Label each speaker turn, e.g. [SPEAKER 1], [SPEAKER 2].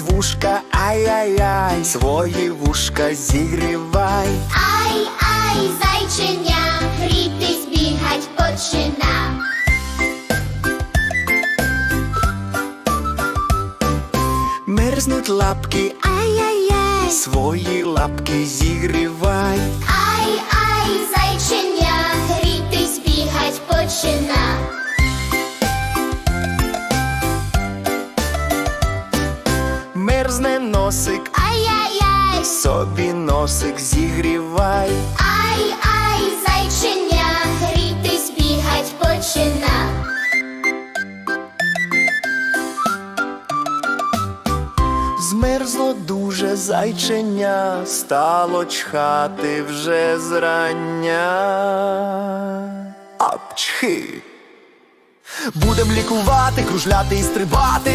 [SPEAKER 1] вушка, ай-яй-яй, свої вушка зігрівай.
[SPEAKER 2] Ай, ай, зайченя, грітись, бігать почина.
[SPEAKER 1] Мерзнуть лапки,
[SPEAKER 2] Ай-яй-яй,
[SPEAKER 1] свої лапки зігрівай. Мерзне носик,
[SPEAKER 2] Ай-яй-яй,
[SPEAKER 1] собі носик зігрівай.
[SPEAKER 2] ай, ай, зайченя, грітись, бігать почина.
[SPEAKER 1] Змерзло дуже зайченя, стало чхати вже зрання. Апчхи. Будем лікувати, кружляти і стрибати.